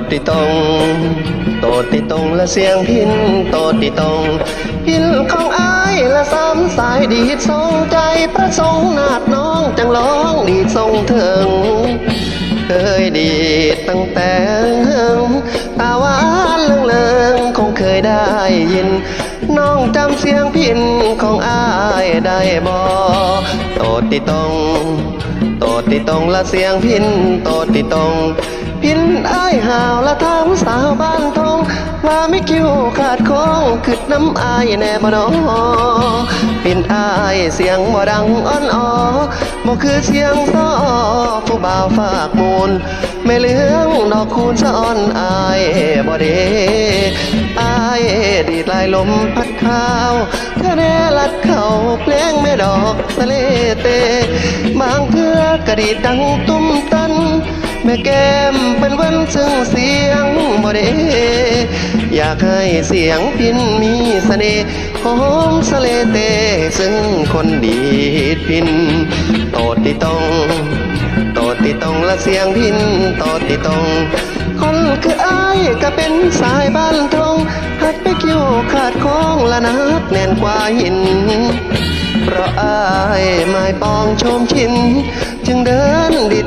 ดติตรงโตดติตรงและเสียงพินโตดติตรงพินของอายและสามสายดีดทรงใจประสงนาดน้องจังร้องดีดทรงถึงเคยดีดตั้งแต่เฮิงตาหวานเลิงเลิงคงเคยได้ยิน น้องจำเสียงพินของอายได้บ่โตดติตรง โตดติตรงละเสียงพินโตดติตรงพินอายห่าวละทำสาวบ้านทองว่าไม่คิวขาดคองขึ้นน้ำอายแน่บ่นอพินอายเสียงบ่ดังอ่อนออบ่คือเสียงซอผู้บ่าวฝากมูลไม่เลืองดอกคูณสะอ่อนอายบ่เดอายดีดลายลมพัดข้าวเธอแน่ลัดเข่าเพลงแม่ดอกสะเลเตบางเทือ กระดีดดังตุ้มตัน แม่แก้มเป็นวันซึ่งเสียงบ่เดอยากให้เสียงพินมีเสน่ห์หอมสะเลเต ซึ่งคนดีดพินโตดติตรงโตดติตรงและเสียงพินโตดติตรงคนคืออายก็เป็นสายบ้านตรงหักไปคิวขาดคองละนักแน่นกว่าหิน เพราะอายไม้ปองชมชิน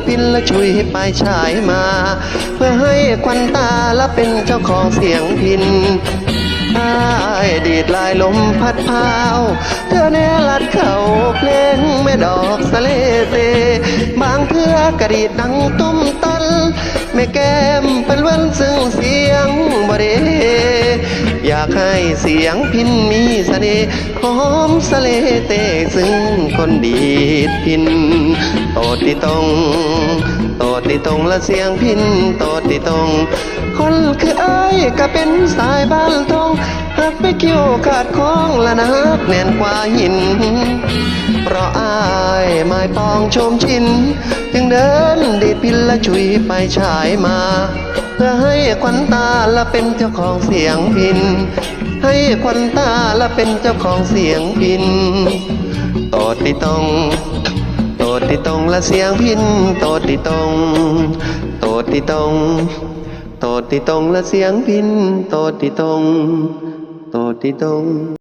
พินและช่วยไปชายมา เพื่อให้ควันตาและเป็นเจ้าของเสียงพินอายดีดลายลมพัดพาว เธอแน่ลัดเข่าเพลงแม่ดอกสะเลเตบางเทือกระดีดดังตุ้มตัน แม่แก้มเป็นวันซึ่งเสียงบ่เากให้เสียงพินมีเสน่ห์หอมสะเลเตซึ่งคนดีดพินโตดติตรงโตดติตรงและเสียงพินโตดติตรงคนคืออายก็เป็นสายบ้านทอง หักไปคิวขาดคองละนักแน่นกว่าหิน เพราะอายไม้ปองชมชิน จึงเดินดีดพินและชุยไปฉายมา เพื่อให้ควันตาและเป็นเจ้าของเสียงพิน ให้ควันตาและเป็นเจ้าของเสียงพินโตดติตรงโตดติตรงและเสียงพินโตดติตรงโตดติตรงโตดติตรงและเสียงพินโตดติตรง โตดติตรง